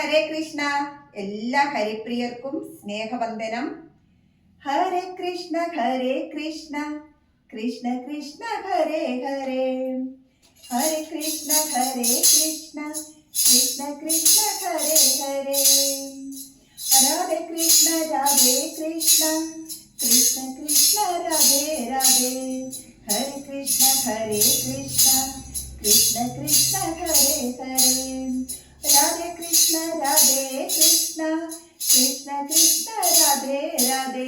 ഹരേ കൃഷ്ണ. എല്ലാ ഹരിപ്രിയർക്കും സ്നേഹവന്ദനം. ഹരേ കൃഷ്ണ ഹരേ കൃഷ്ണ. കൃഷ്ണ കൃഷ്ണ ഹരേ ഹരേ. ഹരേ കൃഷ്ണ ഹരേ കൃഷ്ണ. കൃഷ്ണ കൃഷ്ണ ഹരേ ഹരേ. രാധേ കൃഷ്ണ രാധേ കൃഷ്ണ. കൃഷ്ണ കൃഷ്ണ രാധേ രാധേ. ഹരേ കൃഷ്ണ ഹരേ കൃഷ്ണ. കൃഷ്ണ കൃഷ്ണ ഹരേ ഹരേ. രാധേ കൃഷ്ണ രാധേ കൃഷ്ണ കൃഷ്ണ കൃഷ്ണ രാധേ രാധേ.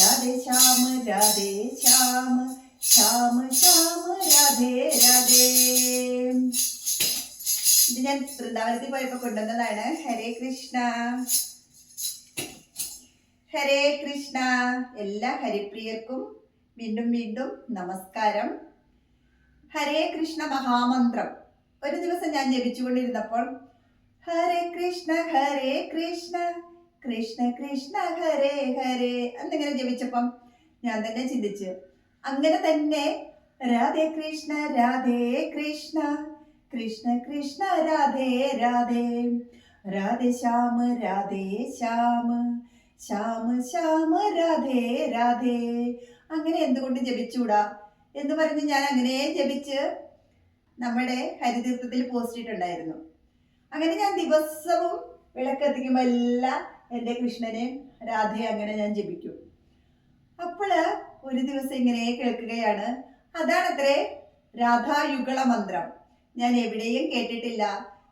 രാധേ ശ്യാമ രാധേ ശ്യാമ ശ്യാമ ശ്യാമ രാധേ രാധേ. ഇത് ഞാൻ വൃന്ദാവനത്തിൽ പോയപ്പോൾ കൊണ്ടുവന്നതാണ്. ഹരേ കൃഷ്ണ. ഹരേ കൃഷ്ണ. എല്ലാ ഹരിപ്രിയർക്കും വീണ്ടും വീണ്ടും നമസ്കാരം. ഹരേ കൃഷ്ണ മഹാമന്ത്രം. ഒരു ദിവസം ഞാൻ ജപിച്ചുകൊണ്ടിരുന്നപ്പോൾ ഹരേ കൃഷ്ണ ഹരേ കൃഷ്ണ കൃഷ്ണ കൃഷ്ണ ഹരേ ഹരേ എന്നിങ്ങനെ ജപിച്ചപ്പം ഞാൻ തന്നെ ചിന്തിച്ചു അങ്ങനെ തന്നെ രാധേ കൃഷ്ണ രാധേ കൃഷ്ണ കൃഷ്ണ കൃഷ്ണ രാധേ രാധേ രാധേ ശ്യാമ രാധേ ശ്യാമ ശ്യാമ ശ്യാമ രാധേ രാധേ അങ്ങനെ എന്തുകൊണ്ട് ജപിച്ചൂടാ എന്ന് പറഞ്ഞ് ഞാൻ അങ്ങനെ ജപിച്ച് നമ്മുടെ ഹരിതീർത്ഥത്തിൽ പോസ്റ്റ് ഇട്ടുണ്ടായിരുന്നു അങ്ങനെ ഞാൻ ദിവസവും വിളക്കെത്തിക്കുമ്പോൾ എല്ലാം എന്റെ കൃഷ്ണനെയും രാധയെ അങ്ങനെ ഞാൻ ജപിക്കും. അപ്പോൾ ഒരു ദിവസം ഇങ്ങനെ കേൾക്കുകയാണ് അതാണത്രേ രാധായുഗള മന്ത്രം. ഞാൻ എവിടെയും കേട്ടിട്ടില്ല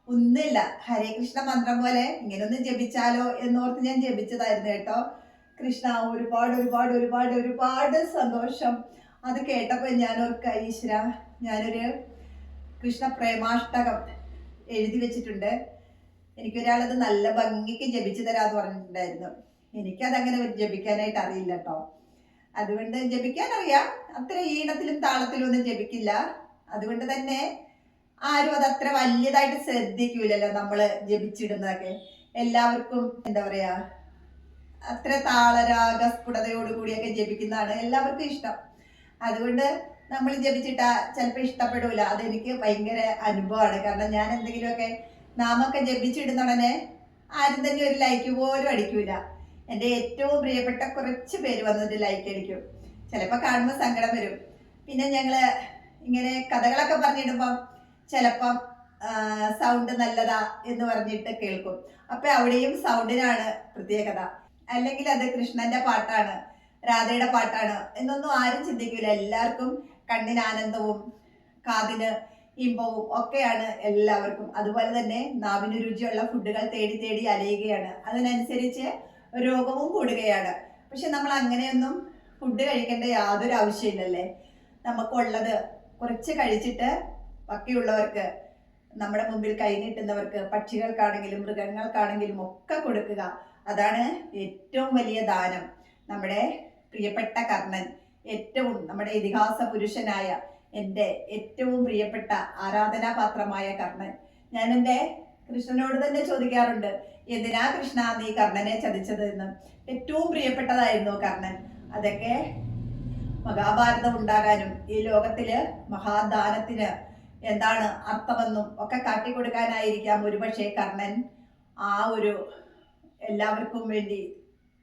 ഒന്നുമില്ല. ഹരേ കൃഷ്ണ മന്ത്രം പോലെ ഇങ്ങനെ ഒന്ന് ജപിച്ചാലോ എന്നോർത്ത് ഞാൻ ജപിച്ചതായിരുന്നു കേട്ടോ. കൃഷ്ണ ഒരുപാട് ഒരുപാട് ഒരുപാട് ഒരുപാട് സന്തോഷം. അത് കേട്ടപ്പോൾ ഞാൻ ഈശ്വര ഞാനൊരു കൃഷ്ണ പ്രേമാഷ്ടകം എഴുതി വെച്ചിട്ടുണ്ട്. എനിക്കൊരാളത് നല്ല ഭംഗിക്ക് ജപിച്ചു തരാന്ന് പറഞ്ഞിട്ടുണ്ടായിരുന്നു. എനിക്കതങ്ങനെ ജപിക്കാനായിട്ട് അറിയില്ല കേട്ടോ അതുകൊണ്ട് ജപിക്കാൻ അറിയാം അത്ര ഈണത്തിലും താളത്തിലും ഒന്നും ജപിക്കില്ല. അതുകൊണ്ട് തന്നെ ആരും അത് അത്ര വലിയതായിട്ട് ശ്രദ്ധിക്കൂലല്ലോ നമ്മൾ ജപിച്ചിടുന്നതൊക്കെ. എല്ലാവർക്കും എന്താ പറയാ അത്ര താളരാഗ സ്ഫുടതയോട് കൂടിയൊക്കെ ജപിക്കുന്നതാണ് എല്ലാവർക്കും ഇഷ്ടം. അതുകൊണ്ട് നമ്മൾ ജപിച്ചിട്ടാ ചിലപ്പോൾ ഇഷ്ടപ്പെടൂല. അതെനിക്ക് ഭയങ്കര അനുഭവമാണ്. കാരണം ഞാൻ എന്തെങ്കിലുമൊക്കെ നാമൊക്കെ ജപിച്ചിടുന്ന ഉടനെ ആരും തന്നെ ഒരു ലൈക്ക് പോലും അടിക്കൂല. എന്റെ ഏറ്റവും പ്രിയപ്പെട്ട കുറച്ച് പേര് വന്നിട്ട് ലൈക്ക് അടിക്കും. ചിലപ്പോൾ കാണുമ്പോൾ സങ്കടം വരും. പിന്നെ ഞങ്ങൾ ഇങ്ങനെ കഥകളൊക്കെ പറഞ്ഞിടുമ്പം ചിലപ്പം സൗണ്ട് നല്ലതാ എന്ന് പറഞ്ഞിട്ട് കേൾക്കും. അപ്പൊ അവിടെയും സൗണ്ടിനാണ് പ്രത്യേകത. അല്ലെങ്കിൽ അത് കൃഷ്ണന്റെ പാട്ടാണ് രാധയുടെ പാട്ടാണ് എന്നൊന്നും ആരും ചിന്തിക്കില്ല എല്ലാവർക്കും കണ്ണിന് ആനന്ദവും കാതിന് ഇമ്പവും ഒക്കെയാണ് എല്ലാവർക്കും. അതുപോലെ തന്നെ നാവിന് രുചിയുള്ള ഫുഡുകൾ തേടി തേടി അലയുകയാണ്. അതിനനുസരിച്ച് രോഗവും കൂടുകയാണ്. പക്ഷെ നമ്മൾ അങ്ങനെയൊന്നും ഫുഡ് കഴിക്കേണ്ട യാതൊരു ആവശ്യമില്ലല്ലേ? നമുക്കുള്ളത് കുറച്ച് കഴിച്ചിട്ട് ബാക്കിയുള്ളവർക്ക് നമ്മുടെ മുമ്പിൽ കൈനീട്ടുന്നവർക്ക് പക്ഷികൾക്കാണെങ്കിലും മൃഗങ്ങൾക്കാണെങ്കിലും ഒക്കെ കൊടുക്കുക. അതാണ് ഏറ്റവും വലിയ ദാനം. നമ്മുടെ പ്രിയപ്പെട്ട കർണൻ. ഏറ്റവും നമ്മുടെ ഇതിഹാസ പുരുഷനായ എന്റെ ഏറ്റവും പ്രിയപ്പെട്ട ആരാധനാപാത്രമായ കർണൻ. ഞാൻ എന്റെ കൃഷ്ണനോട് തന്നെ ചോദിക്കാറുണ്ട് എന്തിനാ കൃഷ്ണ നീ കർണനെ ചതിച്ചത് എന്ന്? ഏറ്റവും പ്രിയപ്പെട്ടതായിരുന്നു കർണൻ. അതൊക്കെ മഹാഭാരതം ഉണ്ടാകാനും ഈ ലോകത്തിൽ മഹാദാനത്തിന് എന്താണ് അർത്ഥമെന്നും ഒക്കെ കാട്ടിക്കൊടുക്കാനായിരിക്കാം ഒരുപക്ഷെ കർണൻ ആ ഒരു എല്ലാവർക്കും വേണ്ടി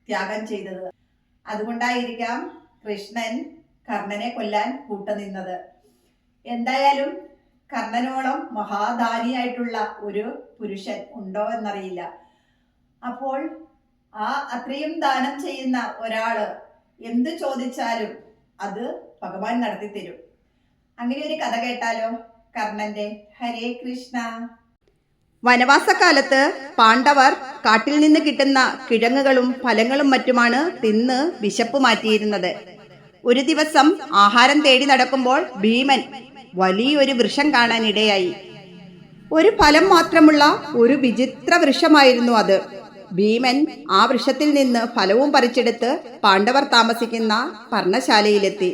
ത്യാഗം ചെയ്തത്. അതുകൊണ്ടായിരിക്കാം കൃഷ്ണൻ കർണനെ കൊല്ലാൻ കൂട്ടുനിന്നത്. എന്തായാലും കർണനോളം മഹാദാനിയായിട്ടുള്ള ഒരു പുരുഷൻ ഉണ്ടോ എന്നറിയില്ല. അപ്പോൾ ആ അത്രയും ദാനം ചെയ്യുന്ന ഒരാൾ എന്ത് ചോദിച്ചാലും അത് ഭഗവാൻ നടത്തി തരും. അങ്ങനെ ഒരു കഥ കേട്ടാലോ കർണന്റെ? ഹരേ കൃഷ്ണ. വനവാസക്കാലത്ത് പാണ്ഡവർ കാട്ടിൽ നിന്ന് കിട്ടുന്ന കിഴങ്ങുകളും ഫലങ്ങളും മറ്റുമാണ് തിന്ന് വിശപ്പ് മാറ്റിയിരുന്നത്. ഒരു ദിവസം ആഹാരം തേടി നടക്കുമ്പോൾ ഭീമൻ വലിയൊരു വൃക്ഷം കാണാനിടയായി. ഒരു ഫലം മാത്രമുള്ള ഒരു വിചിത്ര വൃക്ഷമായിരുന്നു അത്. ഭീമൻ ആ വൃക്ഷത്തിൽ നിന്ന് ഫലവും പറിച്ചെടുത്ത് പാണ്ഡവർ താമസിക്കുന്ന പർണശാലയിലെത്തി.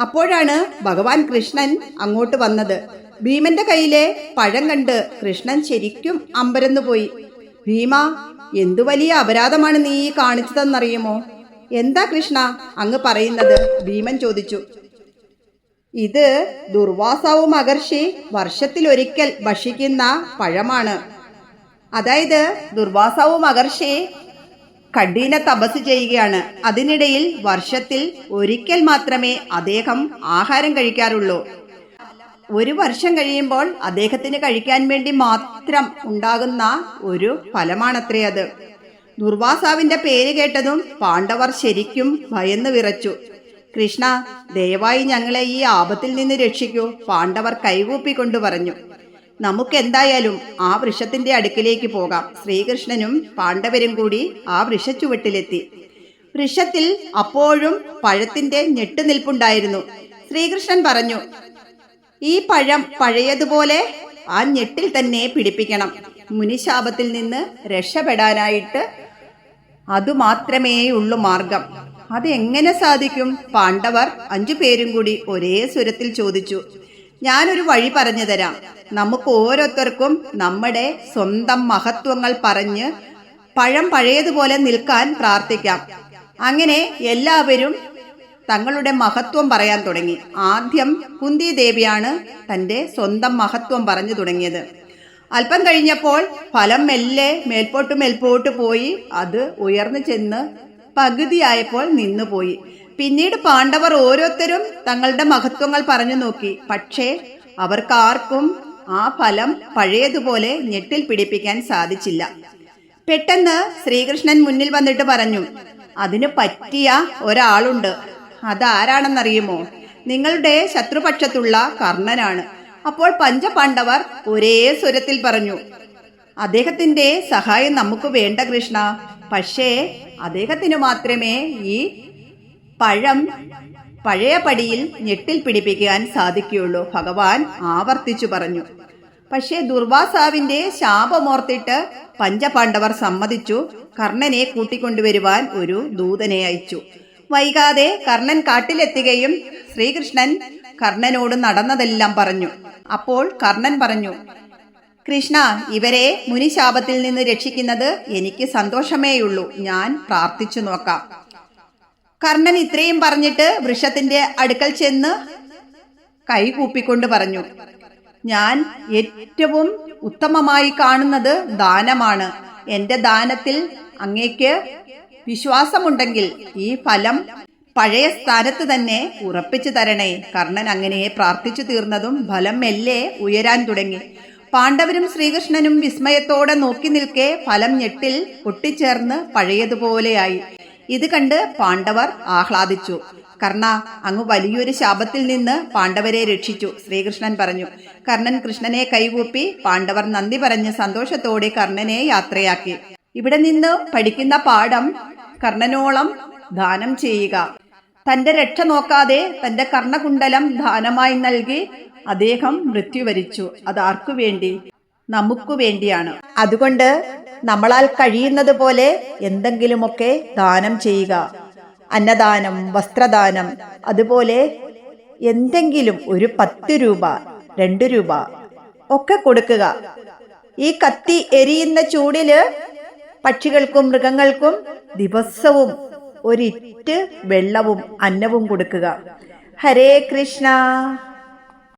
അപ്പോഴാണ് ഭഗവാൻ കൃഷ്ണൻ അങ്ങോട്ട് വന്നത്. ഭീമന്റെ കയ്യിലെ പഴം കണ്ട് കൃഷ്ണൻ ശരിക്കും അമ്പരന്നു പോയി ഭീമ എന്തു വലിയ അപരാധമാണ് നീ കാണിച്ചതെന്നറിയുമോ? എന്താ കൃഷ്ണ അങ്ങ് പറയുന്നത്? ഭീമൻ ചോദിച്ചു. ഇത് ദുർവാസാവും മഹർഷി വർഷത്തിലൊരിക്കൽ ഭക്ഷിക്കുന്ന പഴമാണ്. അതായത് ദുർവാസാവും മഹർഷി കഠിന തപസ് ചെയ്യുകയാണ്. അതിനിടയിൽ വർഷത്തിൽ ഒരിക്കൽ മാത്രമേ അദ്ദേഹം ആഹാരം കഴിക്കാറുള്ളൂ. ഒരു വർഷം കഴിയുമ്പോൾ അദ്ദേഹത്തിന് കഴിക്കാൻ വേണ്ടി മാത്രം ഉണ്ടാകുന്ന ഒരു ഫലമാണത്രേ അത്. ദുർവാസാവിന്റെ പേര് കേട്ടതും പാണ്ഡവർ ശരിക്കും ഭയന്ന് വിറച്ചു. കൃഷ്ണ ദയവായി ഞങ്ങളെ ഈ ആപത്തിൽ നിന്ന് രക്ഷിക്കൂ പാണ്ഡവർ കൈകൂപ്പിക്കൊണ്ട് പറഞ്ഞു നമുക്കെന്തായാലും ആ വൃക്ഷത്തിന്റെ അടുക്കിലേക്ക് പോകാം. ശ്രീകൃഷ്ണനും പാണ്ഡവരും കൂടി ആ വൃക്ഷച്ചുവട്ടിലെത്തി. വൃക്ഷത്തിൽ അപ്പോഴും പഴത്തിന്റെ ഞെട്ടുനിൽപ്പുണ്ടായിരുന്നു. ശ്രീകൃഷ്ണൻ പറഞ്ഞു ഈ പഴം പഴയതുപോലെ ആ ഞെട്ടിൽ തന്നെ പിടിപ്പിക്കണം. മുനിശാപത്തിൽ നിന്ന് രക്ഷപ്പെടാനായിട്ട് അതുമാത്രമേ ഉള്ളു മാർഗം. അതെങ്ങനെ സാധിക്കും? പാണ്ഡവർ അഞ്ചു പേരും കൂടി ഒരേ സ്വരത്തിൽ ചോദിച്ചു. ഞാനൊരു വഴി പറഞ്ഞു തരാം. നമുക്ക് ഓരോരുത്തർക്കും നമ്മുടെ സ്വന്തം മഹത്വങ്ങൾ പറഞ്ഞ് പഴം പഴയതുപോലെ നിൽക്കാൻ പ്രാർത്ഥിക്കാം. അങ്ങനെ എല്ലാവരും തങ്ങളുടെ മഹത്വം പറയാൻ തുടങ്ങി. ആദ്യം കുന്തി ദേവിയാണ് തന്റെ സ്വന്തം മഹത്വം പറഞ്ഞു തുടങ്ങിയത്. അല്പം കഴിഞ്ഞപ്പോൾ ഫലം മെല്ലെ മേൽപോട്ട് മേൽപോട്ട് പോയി. അത് ഉയർന്നു ചെന്ന് പകുതിയായപ്പോൾ നിന്നുപോയി പിന്നീട് പാണ്ഡവർ ഓരോരുത്തരും തങ്ങളുടെ മഹത്വങ്ങൾ പറഞ്ഞു നോക്കി. പക്ഷേ അവർക്കാർക്കും ആ ഫലം പഴയതുപോലെ ഞെട്ടിൽ പിടിപ്പിക്കാൻ സാധിച്ചില്ല. പെട്ടെന്ന് ശ്രീകൃഷ്ണൻ മുന്നിൽ വന്നിട്ട് പറഞ്ഞു അതിന് പറ്റിയ ഒരാളുണ്ട്. അതാരാണെന്നറിയുമോ? നിങ്ങളുടെ ശത്രുപക്ഷത്തുള്ള കർണനാണ്. അപ്പോൾ പഞ്ചപാണ്ഡവർ ഒരേ സ്വരത്തിൽ പറഞ്ഞു അദ്ദേഹത്തിന്റെ സഹായം നമുക്ക് വേണ്ട കൃഷ്ണ. പക്ഷേ അദ്ദേഹത്തിന് മാത്രമേ ഈ പഴം പഴയ പടിയിൽ ഞെട്ടിൽ പിടിപ്പിക്കാൻ സാധിക്കുകയുള്ളൂ ഭഗവാൻ ആവർത്തിച്ചു പറഞ്ഞു. പക്ഷേ ദുർവാസാവിന്റെ ശാപമോർത്തിട്ട് പഞ്ചപാണ്ഡവർ സമ്മതിച്ചു കർണനെ കൂട്ടിക്കൊണ്ടുവരുവാൻ ഒരു ദൂതനെ അയച്ചു. വൈകാതെ കർണൻ കാട്ടിലെത്തുകയും ശ്രീകൃഷ്ണൻ കർണനോട് നടന്നതെല്ലാം പറഞ്ഞു. അപ്പോൾ കർണൻ പറഞ്ഞു കൃഷ്ണ ഇവരെ മുനിശാപത്തിൽ നിന്ന് രക്ഷിക്കുന്നത് എനിക്ക് സന്തോഷമേയുള്ളൂ. ഞാൻ പ്രാർത്ഥിച്ചു നോക്കാം. കർണൻ ഇത്രയും പറഞ്ഞിട്ട് വൃഷത്തിന്റെ അടുക്കൽ ചെന്ന് കൈകൂപ്പിക്കൊണ്ട് പറഞ്ഞു ഞാൻ ഏറ്റവും ഉത്തമമായി കാണുന്നത് ദാനമാണ്. എന്റെ ദാനത്തിൽ അങ്ങേക്ക് വിശ്വാസമുണ്ടെങ്കിൽ ഈ ഫലം പഴയ സ്ഥാനത്ത് തന്നെ ഉറപ്പിച്ചു തരണേ. കർണൻ അങ്ങനെ പ്രാർത്ഥിച്ചു തീർന്നതും ഫലം മെല്ലെ ഉയരാൻ തുടങ്ങി. പാണ്ഡവരും ശ്രീകൃഷ്ണനും വിസ്മയത്തോടെ നോക്കി നിൽക്കെ ഫലം ഞെട്ടിൽ ഒട്ടിച്ചേർന്ന് പഴയതുപോലെയായി. ഇത് കണ്ട് പാണ്ഡവർ ആഹ്ലാദിച്ചു. കർണ അങ്ങ് വലിയൊരു ശാപത്തിൽ നിന്ന് പാണ്ഡവരെ രക്ഷിച്ചു ശ്രീകൃഷ്ണൻ പറഞ്ഞു. കർണൻ കൃഷ്ണനെ കൈകൂപ്പി പാണ്ഡവർ നന്ദി പറഞ്ഞ് സന്തോഷത്തോടെ കർണനെ യാത്രയാക്കി. ഇവിടെ നിന്ന് പഠിക്കുന്ന പാഠം കർണനോളം ദാനം ചെയ്യുക. തന്റെ രക്ഷ നോക്കാതെ തന്റെ കർണകുണ്ടലം ദാനമായി നൽകി അദ്ദേഹം മൃത്യുവരിച്ചു അത് ആർക്കു വേണ്ടി? നമുക്കു വേണ്ടിയാണ്. അതുകൊണ്ട് നമ്മളാൽ കഴിയുന്നത് പോലെ എന്തെങ്കിലുമൊക്കെ ദാനം ചെയ്യുക. അന്നദാനം വസ്ത്രദാനം അതുപോലെ എന്തെങ്കിലും ഒരു പത്ത് രൂപ രണ്ട് രൂപ ഒക്കെ കൊടുക്കുക. ഈ കത്തി എരിയുന്ന ചൂടിൽ പക്ഷികൾക്കും മൃഗങ്ങൾക്കും ദിവസവും ഒരിറ്റ് വെള്ളവും അന്നവും കൊടുക്കുക. ഹരേ കൃഷ്ണ.